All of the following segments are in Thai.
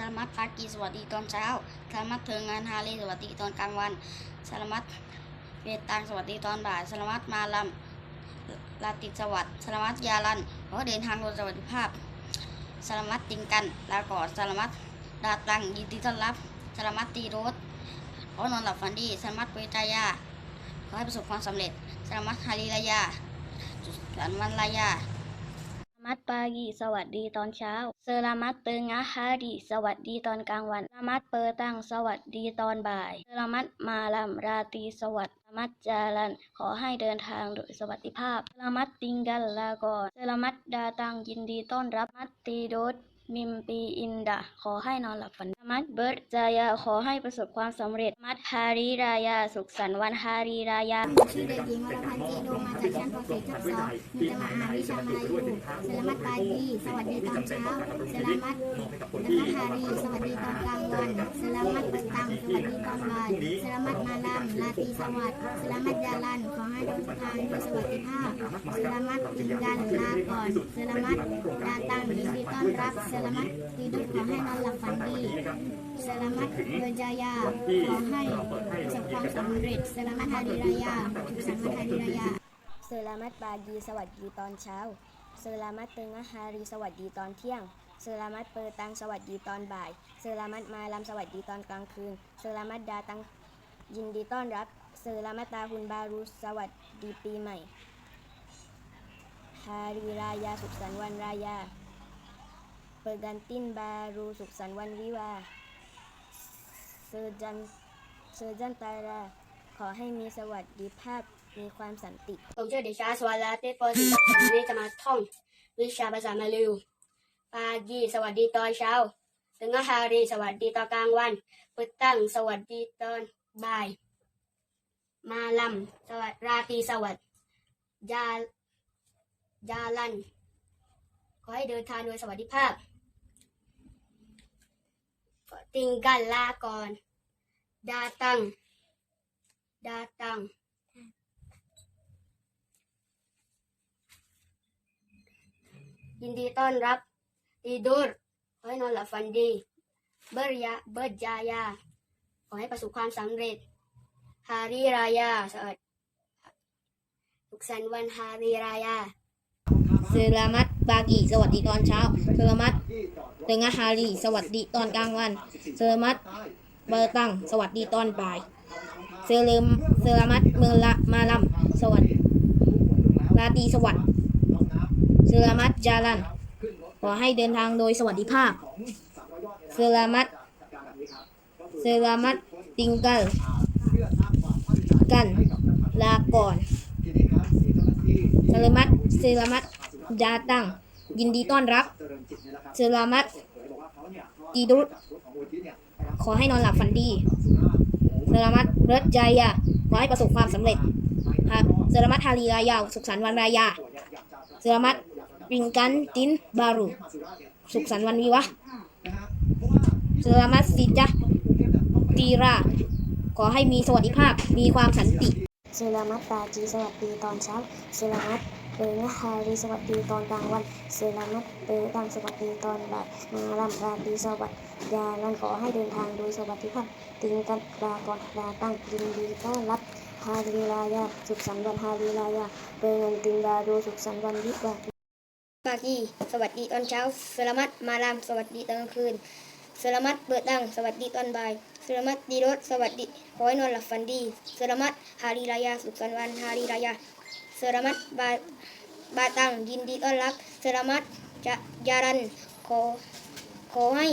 สลามัดปากีสวัสดีตอนเช้าสลามัดเพิงงานฮาลีสวัสดีตอนกลางวันสลามัดเวตังสวัสดีตอนบ่ายสลามัดมาลัมลาติสวัสดิ์สลามัดยาลันขอเดินทางโดยสวัสดิภาพสลามัดติงกันลากอดสลามัดดาตังยินดีต้อนรับสลามัดตีโรสขอนอนหลับฝันดีสลามัดเวจายาขอให้ประสบความสำเร็จสลามัดฮาลีรายาสุสันวันรายาสลามัดปากีสวัสดีตอนเช้า เซรามัดเตงะฮาดีสวัสดีตอนกลางวันสลามัดเปอตังสวัสดีตอนบ่ายเซรามัดมาลัมราตีสวัสดีสลามัดจารันขอให้เดินทางโดยสวัสดิภาพเซรามัดติงกันลากอนเซรามัดดาตังยินดีต้อนรับมัดตีโดด มิมปีอินดาขอให้นอนหลับฝันมัดเบิร์ดจายาขอให้ประสบความสำเร็จ มัดฮาริรายา สุขสันต์วันฮาริรายาชื่อเด็กหญิงวรพันธ์เจโดมาจากชั้นป .4 ทับ2มีจะมาอ่านวิชามาลายูเซรามัดปากีสวัสดีตอนเช้าเซรามัดเซรามัดฮารีสวัสดีตอนกลางวันเซรามัดตังสวัสดีตอนบ่ายเซรามัดมาลามลาตีสวัสดิ์เซรามัดยาลันขอให้เดินทางด้วยสวัสดิภาพเซรามัดอินกันลาก่อนเซรามัดดาตังยินดีต้อนรับซรามัดตีดุขอให้นอนหลับฝันดีเซรามัดเบอร์จายาขอให้ประสบความสำเร็จเซรามัดฮารีรายาสุขสันต์วันฮารีรายาเซรามัดบากีสวัสดีตอนเช้าเซรามัดเตึงะฮารีสวัสดีตอนเที่ยงเซรามัดเปอตังสวัสดีตอนบ่ายเซรามัดมาลำสวัสดีตอนกลางคืนเซรามัดดาตังยินดีต้อนรับเซรามัดตาฮุนบารุสวัสดีปีใหม่ฮารีรายาสุขสันต์วันรายา เปอร์กันตินบารูสุขสันต์วันวิวาเซอร์จันเซอร์จันตาราขอให้มีสวัสดิภาพมีความสันติ ผมชื่อเดชาสวรรค์เตปอสีวันนี้จะมาท่องวิชาภาษามาลายูปากีสวัสดีตอนเช้าถึงฮารีสวัสดีตอนกลางวันพุตั้งสวัสดีตอนบ่าย มาลัมสวัสดีราตรีสวัสดิ์ยายาลัน ขอให้เดินทางโดยสวัสดิภาพ ติงกันลาก่อนดาตังดาตังยินดีต้อนรับอีดูรขอให้นอนหลับฝันดีเบิร์ยาเบิร์ยายาขอให้ประสบความสำเร็จ ฮารีรายาสวัสดีสุขสันต์วันฮารีรายาเซรามัดบากีสวัสดีตอนเช้าเซรามัด เตงะฮารี สวัสดีตอนกลางวัน เซรามัดเบอร์ตัง สวัสดีตอนบ่าย เซเลมเซรามัดเมืองละมาลัม สวัสดีราตีสวัสดิ์เซรามัดจารัน ขอให้เดินทางโดยสวัสดิภาพ เซรามัดเซรามัดติงเกัลกัน ลาก่อนเซรามัดเซรามัดดาตัง ยินดีต้อนรับ เซรามัดตีดุรขอให้นอนหลับฝันดีเซรามัดเริดจายาขอให้ประสบความสำเร็จฮะเซรามัดฮารีรายาสุขสันต์วันรายาเซรามัดริงกันตินบารุ สุขสันต์วันวิวะเซรามัดซิจาตีราขอให้มีสวัสดิภาพมีความสันติเซรามัดปาจีสวัสดีตอนเช้าเซรามัด เปงะฮารีสวัสดีตอนกลางวันเซรามัดเปตังสวัสดีตอนบ่ายมาลัมราตรีสวัสดิ์ยาลันขอให้เดินทางโดยสวัสดิภาพติงกันลาก่อนลาตั้งยินดีต้อนรับฮารีรายาสุขสันต์วันฮารีรายาเปเงินติงบาดูสุขสันต์วันวิวาห์ปากีสวัสดีตอนเช้าสลามัดมาลามสวัสดีตอนกลางคืนสลามัดเบิดดังสวัสดีตอนบ่ายสลามัดดีรถสวัสดีขอให้นอนหลับฝันดีสลามัดฮารีรายาสุขสันต์วันฮารีรายา สลามัดบาบาตังยินดีต้อนรับสลามัดจะยารันขอขอให้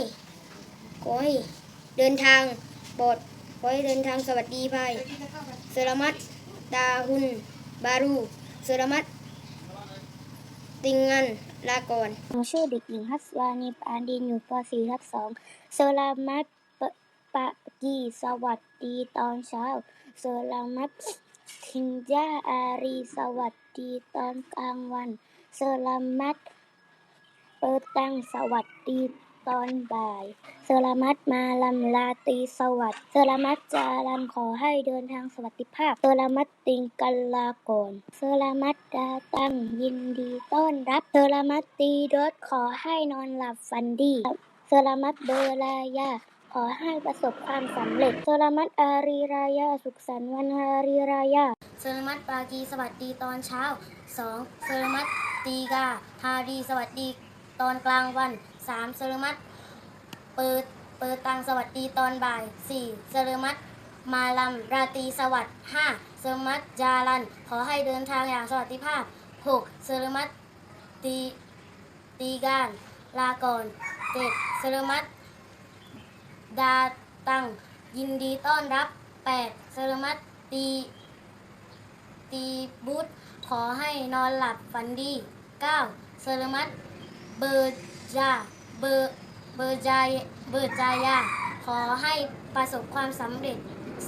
ขอให้เดินทางปลอดขอให้เดินทางสวัสดีภายสลามัดดาฮุนบารูสลามัดติงงันลาก่อนหนูชื่อเด็กหญิงฮัสวานีปานดินอยู่ป .4 ทับ2เซรมัดปะปะกีสวัสดีตอนเช้าเซรมัด ทิงยาอารีสวัสดีตอนกลางวัน เซรามัดเปิดตังสวัสดีตอนบ่าย เซรามัดมาลำลาตีสวัสดิ์เซรามัดจารันขอให้เดินทางสวัสดิภาพ เซรามัดติงกันลาก่อนเซรามัดดาตังยินดีต้อนรับ เซรามัดตีรถขอให้นอนหลับฝันดีสลามัตเบอร์ลายา ขอให้ประสบความสำเร็จสลามัตอารีรายา สุขสันต์วันฮารีรายาเซอร์มัตปากีสวัสดีตอนเช้า 2. เซอร์มัตตีกาฮารีสวัสดีตอนกลางวัน 3. เซอร์มัตเปิดเปิดตังสวัสดีตอนบ่าย 4. เซอร์มัตมาลัมราตรีสวัสดิ์ 5. เซอร์มัตจารัน ขอให้เดินทางอย่างสวัสดิภาพ 6. เซอร์มัตตีตีการลาก่อน 7. เซอร์มัต ดาตัง ยินดีต้อนรับ 8. เซอร์มัตตีตีบุตรขอให้นอนหลับฝันดี 9. เซอร์มัตเบอร์จาเบอร์เบอร์จายเบอร์จายา ขอให้ประสบความสำเร็จ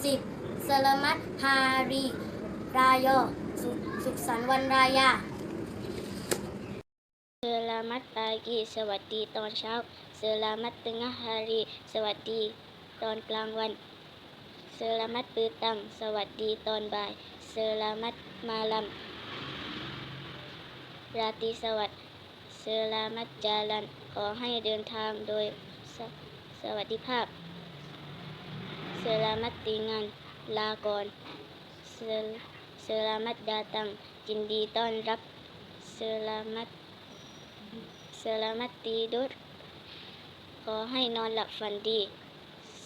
10. เซอร์มัตฮารี รายอสุสุขสันต์วันรายา เซลามัตปากีสวัสดีตอนเช้าเซลามัตตึงฮารีสวัสดีตอนกลางวันเซลามัตปือตังสวัสดีตอนบ่ายเซลามัตมาลัมราตรีสวัสดิ์เซลามัตจารันขอให้เดินทางโดยสสวัสดิภาพเซลามัตตีงานลาก่อนเซลามัตดาตังยินดีต้อนรับเซลามัต เซลามัตตีดุรขอให้นอนหลับฝันดี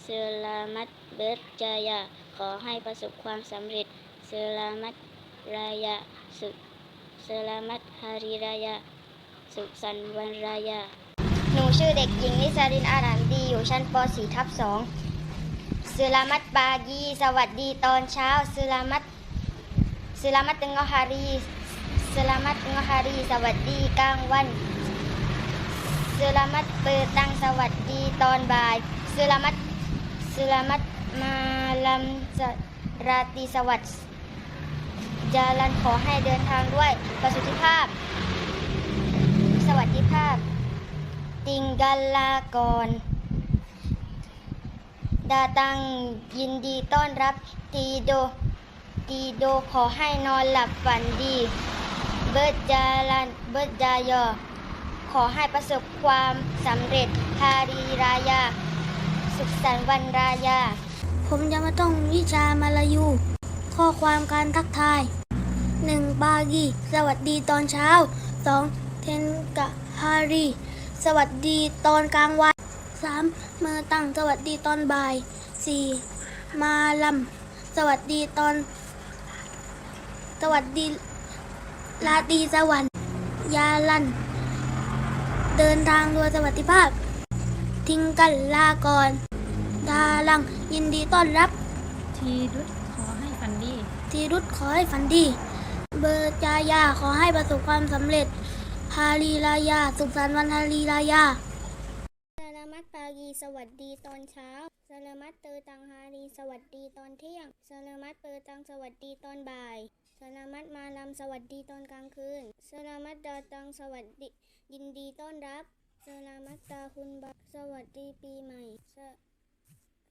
เซลามัตเบิร์ตจายา ขอให้ประสบความสำเร็จเซลามัตรายาสุเซลามัตฮาริรายา สุขสันต์วันรายา หนูชื่อเด็กหญิงนิสรินอารามดีอยู่ชั้นป .4 ทับ2สุลามัตบายีสวัสดีตอนเช้าสุลามัตสุลามัตตึงอฮารีสุลามัตตึงอฮารี สวัสดีกลางวัน สุลามัตเปิดตังสวัสดีตอนบ่าย สุลามัตสุลามัตมาลัมสราตรีสวัสดิ์จารันขอให้เดินทางด้วยประสิทธิภาพ สวัสดิภาพ ติงกัลลากร ดาตังยินดีต้อนรับตีโดตีโดขอให้นอนหลับฝันดี เบิร์ดจารันเบิร์ดจายอ อให้ประสบความสำเร็จฮารีรายา สุขสันต์วันรายา ผมจะมาต้องวิชามาลายู ข้อความการทักทาย 1. บากี สวัสดีตอนเช้า 2. เทนกะฮารี สวัสดีตอนกลางวัน 3. เมอตัง สวัสดีตอนบ่าย 4. มาลัม สวัสดีตอน สวัสดีลาตีสวรรค์ยาลัน เดินทางโดยสวัสดิภาพ ทิ้งกันลาก่อนดาลังยินดีต้อนรับ ทีรุดขอให้ฝันดี ทีรุตขอให้ฝันดี เบอร์จายาขอให้ประสบความสำเร็จ ฮารีรายา สุขสันต์วันฮารีรายาสลามัตปากีสวัสดีตอนเช้าสลามัตเตอตังฮารีสวัสดีตอนเที่ยงสลามัตเปอตังสวัสดีตอนบ่าย สลามัตมาลำสวัสดีตอนกลางคืนสลามัตดาตังสวัสดี ยินดีต้อนรับสลามัตตาคุณบาสวัสดีปีใหม่ส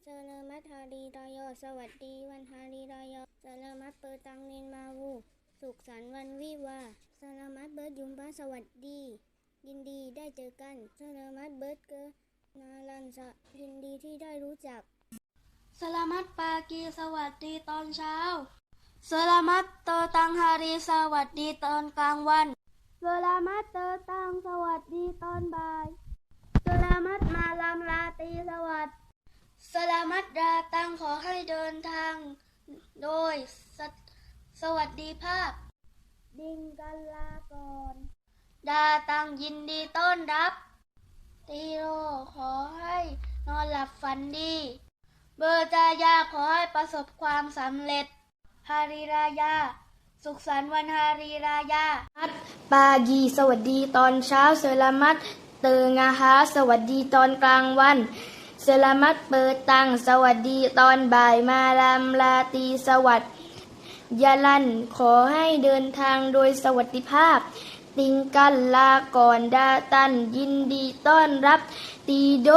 สลามัตฮารีรายอสวัสดีวันฮารีรายอสลามัตเปอตังเนนมาวูสุขสันต์วันวิวาสลามัตเบิร์ดยุมบ้าสวัสดี ยินดีได้เจอกันสลามัตเบิร์ดเกอร์นาลันสะยินดีที่ได้รู้จักสลามัตปากีสวัสดีตอนเช้า สลามัตเตอตังฮารีสวัสดีตอนกลางวันสลามัตเตอตังสวัสดีตอนบ่ายสลามัตมาลามราตรีสวัสดิ์สลามัตดาตังขอให้เดินทาง โดยสสวัสดีภาพ ดิ่งกันลาก่อนดาตังยินดีต้อนรับ ตีโรขอให้นอนหลับฝันดี เบอร์จายาขอให้ประสบความสำเร็จ ฮาริรายา สุขสันต์วันฮาริรายาัดปากีสวัสดีตอนเช้าเซรามัตเตงาฮาสวัสดีตอนกลางวันเซรามัตเปิดตังสวัสดีตอนบ่ายมาลามลาตีสวัสดยาลันขอให้เดินทางโดยสวัสดิภาพ ติงกันลาก่อนดาตันยินดีต้อนรับ ตีโด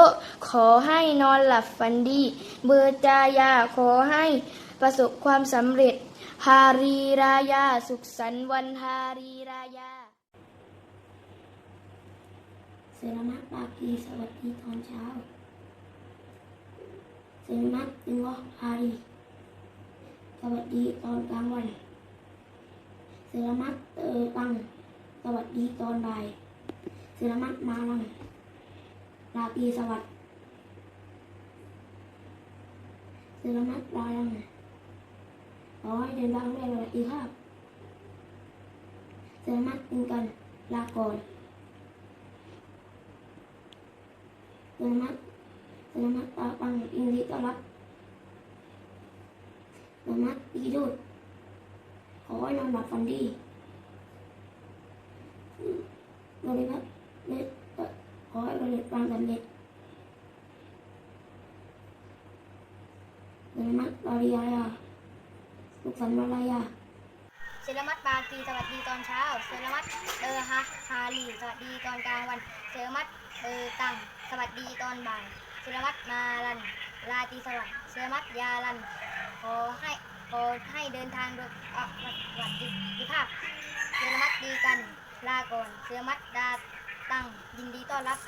ขอให้นอนหลับฝันดี เบอร์จายาขอให้ ประสบความสำเร็จ ฮารีรายา สุขสันต์วันฮารีรายาเซลามัดปากีสวัสดีตอนเช้าเซลามัดตึงวะฮารีสวัสดีตอนกลางวันเซลามัดเตอตังสวัสดีตอนบ่ายเซลามัดมาลังราตรีสวัสดิ์เซลามัดลาลัง อ๋อให้เดินบ้างแม่เราอีกครับสามารถกินกันลาก่อนสามารถสามารถตาปังอินดีต่อรับสามารถอีดูดขอให้นอนหลับฝันดีบริพัตรเล็กขอให้บริพัตรสำเร็จสามารถบริยา สุขสันต์วันลายาเซรามัตปากีสวัสดีตอนเช้าเซรามัตเออฮะฮาลีสวัสดีตอนกลางวันเซรามัตเออตังสวัสดีตอนบ่ายเซรามัตมาลันลาตีสวัสดิ์เซรามัตยาลันขอให้ขอให้เดินทางโดยอะสวัสดีภาพเซรามัตดีกันลาก่อนเซรามัตดาตังยินดีต้อนรับ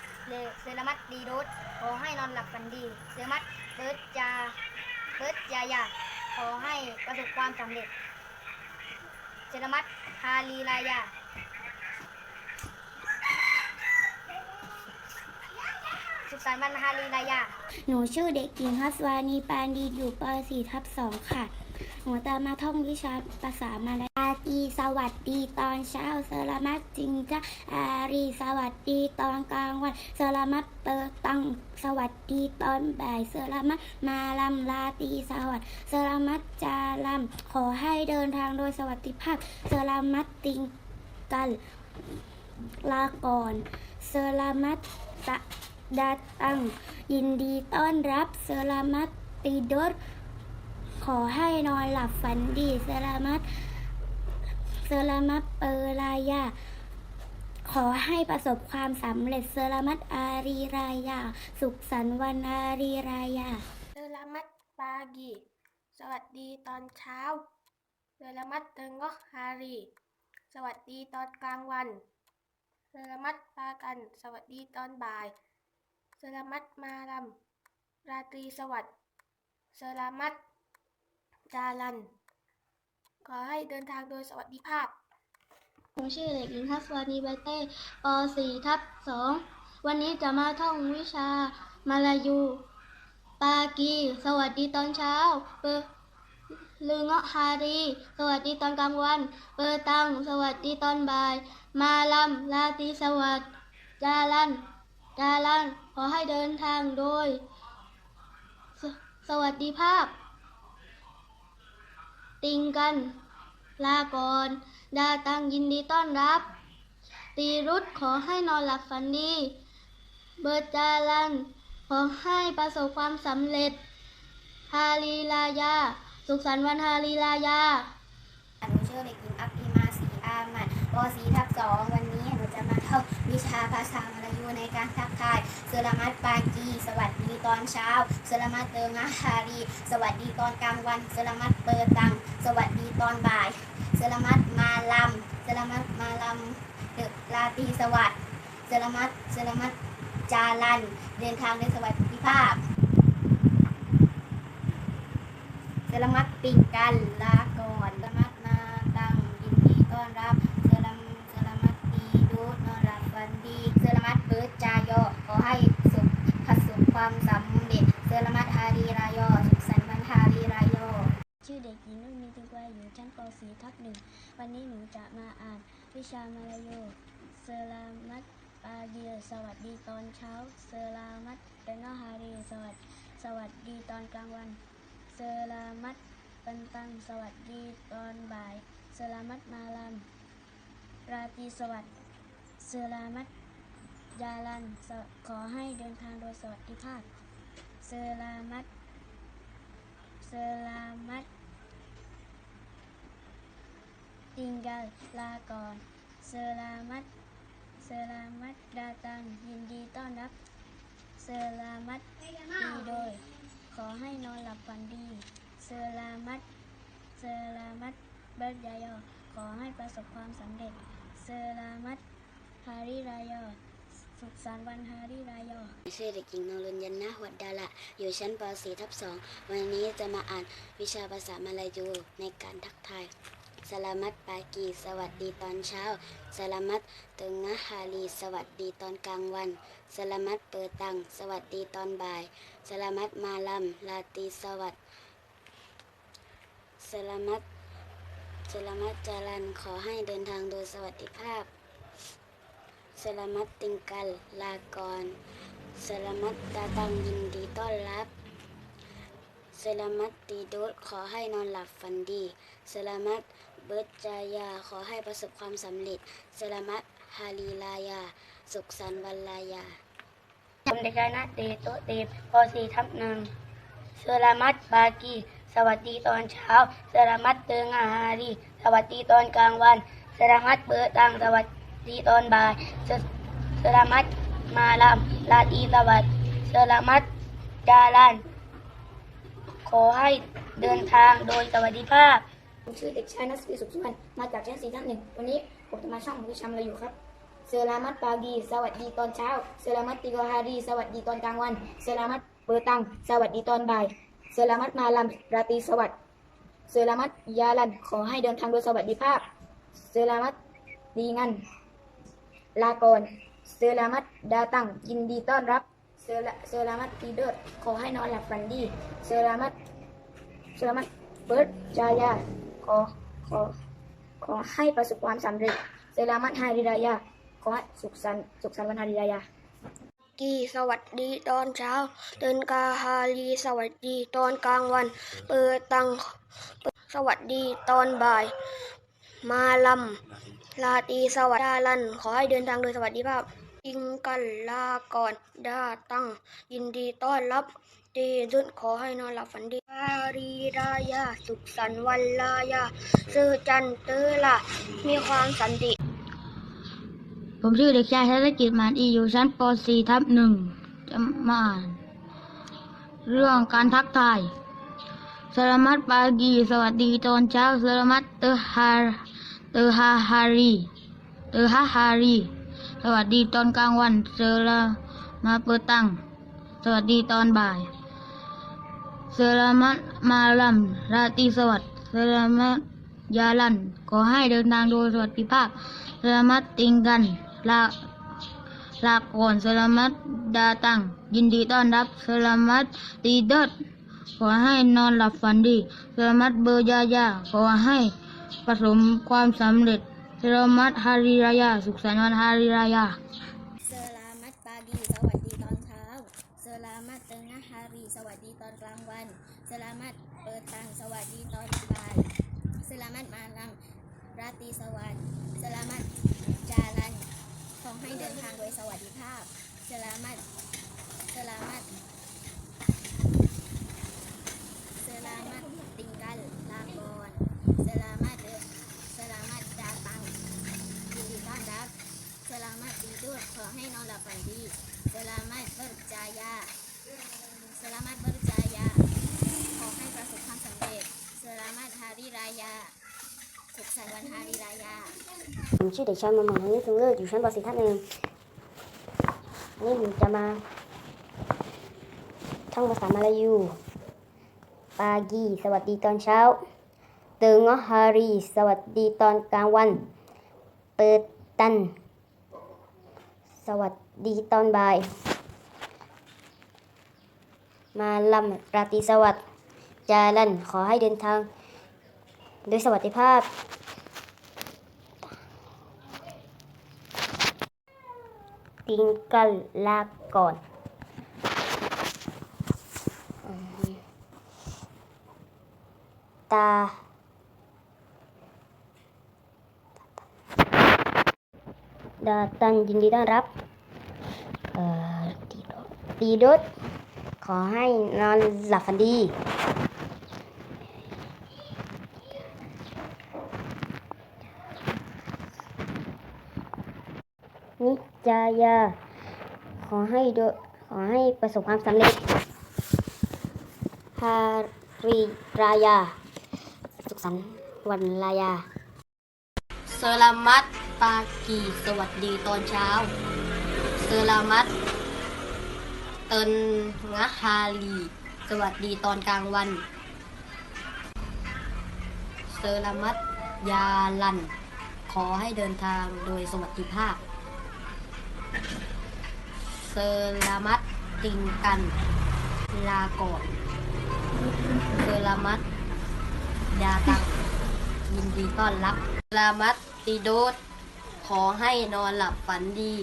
เซรามัตดีโดสขอให้นอนหลับฝันดีเซรามัตเบิร์ดจาเบิร์ดยายา อให้ประสบความสำเร็จ เจรมัตฮาลีรายาสุขสันต์วันฮาลีรายา หนูชื่อเด็กหญิงฮัสวานีปานดีอยู่ป .4 ทับ2ค่ะ หนูจะมาท่องวิชาภาษามาลาตีสวัสดีตอนเช้าเซรามัดจิงจ้าอารีสวัสดีตอนกลางวันเซรามัดเปิดตังสวัสดีตอนบ่ายเซรามัดมาลำลาตีสวัสดีเซรามัดจาลำขอให้เดินทางโดยสวัสดิภาพเซรามัดติงกันลาก่อนเซรามัตตะดาตังยินดีต้อนรับเซรามัตติดดข อให้นอนหลับฝันดีเซรามัตเซรามัตเปอรายาขอให้ประสบความสำเร็จเซรามัตอารีรายา สุขสันต์วันอารีรายาเซรามัดปากีสวัสดีตอนเช้าเซรามัดเตงก็ฮารี สวัสดีตอนกลางวันเซรามัดปากัน สวัสดีตอนบ่ายเซรามัดมาลำราตรีสวัสดิ์เซรามัด จารัน ขอให้เดินทางโดยสวัสดิภาพ ผมชื่อเด็กหญิงทัศวานีใบเต้ป .4 ทับ2วันนี้จะมาท่องวิชามาลายู ปากี สวัสดีตอนเช้า เปอลือเงาะฮารี สวัสดีตอนกลางวัน เปอตัง สวัสดีตอนบ่าย มาลัมลาตีสวัสดิจาลันจาลันขอให้เดินทางโดยสสวัสดีภาพ ติงกัน ลาก่อน ดาตังยินดีต้อนรับ ตีรุธขอให้นอนหลับฝันดี เบิร์จาลัน ขอให้ประสบความสำเร็จ ฮาลีลายา สุขสันต์วันฮาลีลายาหนูชื่อเด็กหญิงอักอีมาสีอามันป .4 ทับ2 วิชาภาษามลายูในการทักทายเซรามัตปากี สวัสดีตอนเช้าเซรามัตเติงอาฮารี สวัสดีตอนกลางวันเซรามัตเปิดตัง สวัสดีตอนบ่ายเซรามัตมาลำเซรามัตมาลำเดลาตีสวัสดิ์เซรามัตเซรามัตจารัน เดินทางด้วยสวัสดิภาพเซรามัตปิงกันลามัตนาตังยินดีต้อนรับเซรามัตเซรามัตดีดูนอนหลับฝันดีเซรามัตเบิร์ดจายอขอให้สุขประสบความสำเร็จเซรามัตฮารีรายอสุขสันต์วันฮารีรายอ ชื่อเด็กหญิงนุ่นมีติงกวาย อยู่ชั้นป .4 ทับหนึ่ง วันนี้หนูจะมาอ่านวิชามาลายูเซรามัตปาเกียสวัสดีตอนเช้า เซรามัตเดงฮารีสวัสดีสวัสดีตอนกลางวัน เซรามัตปันตังสวัสดีตอนบ่าย เซรามัตมาลัมราตรีสวัสดิ์เซรามัตยาลันขอให้เดินทางโดยสวัสดิภาพเซรามัตเซรามัต Selamat tinggal ลาก่อน Selamat Selamat datang ยินดีต้อนรับ Selamat ดีโดย ขอให้นอนหลับฝันดี Selamat Selamat berjaya ขอให้ประสบความสำเร็จ Selamat Hari Raya สุขสันต์วันฮาริรายอชื่อเด็กหญิงนรุญยันนะวัดดาละ อยู่ชั้นป .4 ทับ 2 วันนี้จะมาอ่านวิชาภาษามาลายูในการทักทาย สลามัตปากีสวัสดีตอนเช้าสลามัตตึงะฮาลีสวัสดีตอนกลางวันสลามัตเปิดตังสวัสดีตอนบ่ายสลามัตมาลัมลาตีสวัสดสลามัตสลามัตจารันขอให้เดินทางโดยสวัสดิภาพสลามัตติงกัลลากรสลามัตตาตังยินดีต้อนรับสลามัตตีโดดขอให้นอนหลับฝันดีสลามัต เบิร์ตจายา ขอให้ประสบความสำเร็จสลามัตฮาลีลายา สุขสันต์วันลายาผมเด็กชายนาตีโตะตีป .4 ทับหนึ่งเซรามัตบากี สวัสดีตอนเช้าเซรามัตเติงอาฮารี สวัสดีตอนกลางวันเซรามัตเปิดตัง สวัสดีตอนบ่ายเซรามัตมาลามลาตีสวัสดีเซรามัตจารันขอให้เดินทางโดยสวัสดิภาพ ผมชื่อเด็กชายนัสปีสุขสุวรรณมาจากชั้นสี่ทับหนึ่งวันนี้ผมจะมาช่องวิชามเราอยู่ครับเซรามัตปากีสวัสดีตอนเช้าเซรามัตติโกฮารีสวัสดีตอนกลางวันเซรามัตเปอร์ตัง สวัสดีตอนบ่ายเซรามัตมาลัมราตรีสวัสดิ์เซรามัตยาลันขอให้เดินทางโดยสวัสดิภาพเซรามัตดีงันลากรเซรามัตดาตังยินดีต้อนรับเซราเซรามัตตีเดอร์ขอให้นอนหลับฝันดีเซรามัตเซรามัตเบิร์ดจายา อขอ ขอให้ประสบความสำเร็จเซรามัตฮาริรายา ขอให้สุขสันต์สุขสันต์วันฮาริรายากีสวัสดีตอนเช้าเดินกาฮาลีสวัสดีตอนกลางวัน เปิดตังสวัสดีตอนบ่าย มาลำลาตีสวัสดีลัน ขอให้เดินทางโดยสวัสดิภาพอิงกันลาก่อนดาตั้งยินดีต้อนรับ ตีดุนขอให้นอนหลับฝันดีฮารีรายา สุขสันต์วันลายา ซื้อจันเตอละมีความสันติ ผมชื่อเด็กชายธนกิจมานอีอยู่ชั้นป .4 ทับหนึ่งจะมาอ่านเรื่องการทักทายสลามัตปากี สวัสดีตอนเช้าสลามัตเตอฮาเตอฮาฮารีเตอฮาฮารี สวัสดีตอนกลางวันเซลามาเปิดตังสวัสดีตอนบ่าย เซลามัตมาลัมราตรีสวัสดิ์เซลามัตยาลัน ขอให้เดินทางโดยสวัสดิภาพสลามัตติงกันลาลาก่อนสลามัตดาตัง ยินดีต้อนรับสลามัตตีเดดขอให้นอนหลับฝันดีสลามัตเบอร์ยายาขอให้ประสมความสำเร็จสลามัตฮาริรายา สุขสันต์วันฮาริรายา เซรามัตปากีสวัสดีตอนเช้า เซรามัตเติงนะฮารี ส วัสดีตอนกลางวันเซรามัตเปิดตังสวัสดีตอนบ่ายเซรามัตมาลัมราตรีสวัสดิ์เซรามัตจารันขอให้เดินทางโดยสวัสดิภาพเซรามัตเซรามัตเซรามัตติงกัลลากรเซรามัตเดเซรามัตดาตังยินดีต้อนรับสลามัตดีด้วยขอให้นอนหลับฝันดีสลามัตเบิร์จายา ลามัตเบิร์จายา ขอให้ประสบความสำเร็จสลามัตฮาริรายา สุขสันต์วันฮาริรายา ผมชื่อเด็กชายมามอนนี่ถึงเลิศอยู่ชั้นป .4 ทับหนึ่งวันนี้ผมจะมาท่องภาษามาลายู ปากี สวัสดีตอนเช้าเติงอฮารี สวัสดีตอนกลางวัน เปิดตัน สวัสดีตอนบ่าย มาลำราตรีสวัสดิ์จารันขอให้เดินทาง โดยสวัสดิภาพ ติงกัลลาก่อนตาดาตันยินดีต้อนรับ เอ่อตีโดดตีโดด อให้นอนหลับฝันดีนิจายา ขอให้ดขอให้ประสบความสำเร็จฮาริรายา สุขสันต์วันลายาสลามัตปากี สวัสดีตอนเช้าสเซรามัต เตินงะฮาลี สวัสดีตอนกลางวัน เซรามัตยาลัน ขอให้เดินทางโดยสวัสดิภาพ เซรามัตติงกัน ลาก่อนเซรามัตยาตังยินดีต้อนรับเซรามัตติโดดขอให้นอนหลับฝันดี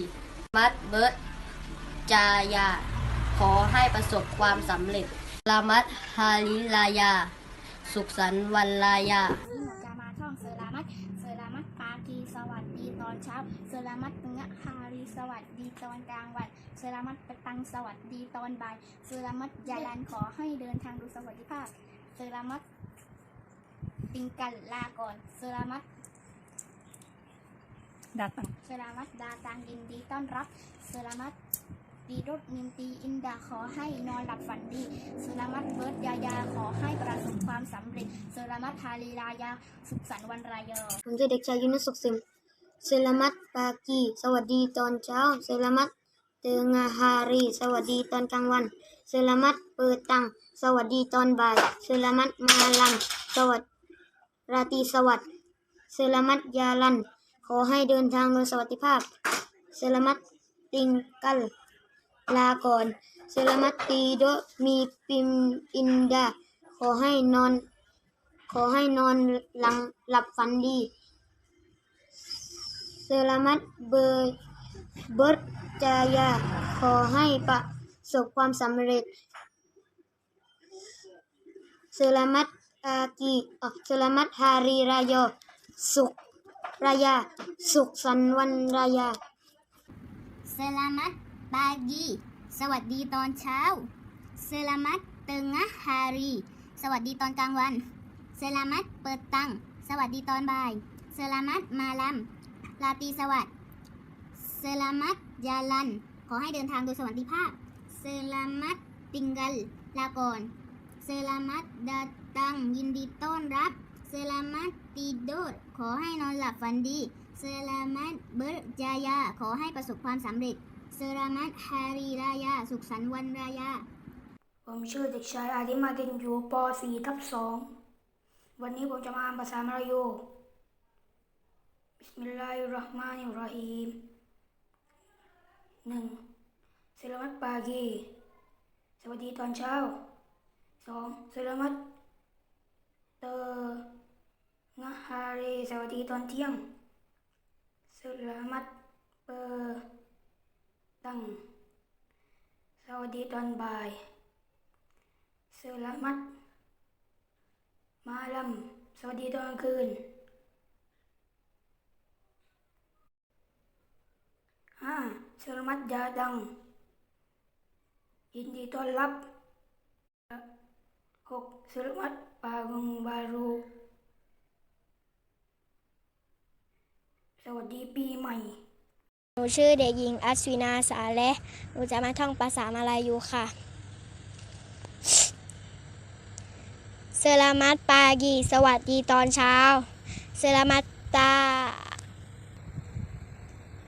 มัดเบิร์ตจายา ขอให้ประสบความสำเร็จลามัดฮาลิลายา สุขสันต์วันลายาหนูจะมาท่องเซรามัดเซรามัดปากีสวัสดีตอนเช้าเซรามัดตึงะฮารีสวัสดีตอนกลางวันเซรามัดปะตังสวัสดีตอนบ่ายเซรามัดยาลันขอให้เดินทางโดยสวัสดิภาพเซรามัดติงกันลาก่อนเซรามัดดาตัง เซรามัดดาตังยินดีต้อนรับเซรามัด ดีรถมินตีอินดาขอให้นอนหลับฝันดีเซรามัดเบิร์ดยายาขอให้ประสบความสำเร็จเซรามัดฮาลีลายาสุขสันต์วันรายอผมชื่อเด็กชายยุนสุขสิมเซรามัตปากี สวัสดีตอนเช้าเซรามัตเตงาฮารี สวัสดีตอนกลางวันเซรามัตเปิดตังสวัสดีตอนบ่ายเซรามัตมาลันสวัสดีราตรีสวัสดิ์เซรามัตยาลัน ขอให้เดินทางโดยสวัสดิภาพเซรามัตติงกัล ลาก่อนเซรามัตตีโดมีปิมอินดา ขอให้นอน ขอให้นอนหลังหลับฝันดีเซรามัตเบอร์เบิร์ตจายา ขอให้ประสบความสำเร็จเซรามัตอากีเอ่อเซรามัตฮารีรายอสุขรายา สุขสันวันรายาเซรามัต บากี สวัสดีตอนเช้า เซรามัตเตึงะฮารี สวัสดีตอนกลางวัน เซรามัตเปิดตัง สวัสดีตอนบ่าย เซรามัตมาลัม ลาตีสวัสดิ์เซรามัตยาลัน ขอให้เดินทางโดยสวัสดิภาพ เซรามัตติงกัล ลาก่อน เซรามัตดาตัง ยินดีต้อนรับ เซรามัตตีโดด ขอให้นอนหลับฝันดี เซรามัตเบิร์จายา ขอให้ประสบความสำเร็จ เซรามัตฮารีรายา สุขสันต์วันรายา ผมชื่อเด็กชายอาดิมาตินอยู่ป .4 ทับ2วันนี้ผมจะมาอ่านภาษามลายูบิสมิลลาฮิรราะห์มานิรราะฮีมหนึ่งเซลามัตปากีสวัสดีตอนเช้าสองเซลามัตเตองะฮาเรสวัสดีตอนเที่ยงเซลามัตเปอร์ ตังสวัสดีตอนบ่ายเซรามัตมาลัมสวัสดีตอนกลางคืนห้าเซรามัตยาดัง ยินดีต้อนรับหกเซรามัตปากงบารูสวัสดีปีใหม่ หนูชื่อเด็กหญิงอัศวินาสาและหนูจะมาท่องภาษามาลายูค่ะ เซรามัตปากีสวัสดีตอนเช้า เซรามัตตา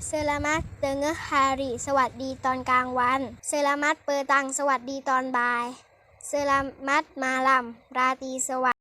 เซรามัตเตงะฮารีสวัสดีตอนกลางวัน เซรามัตเปอร์ตังสวัสดีตอนบ่าย เซรามัตมาลัมราตรีสวัสดิ์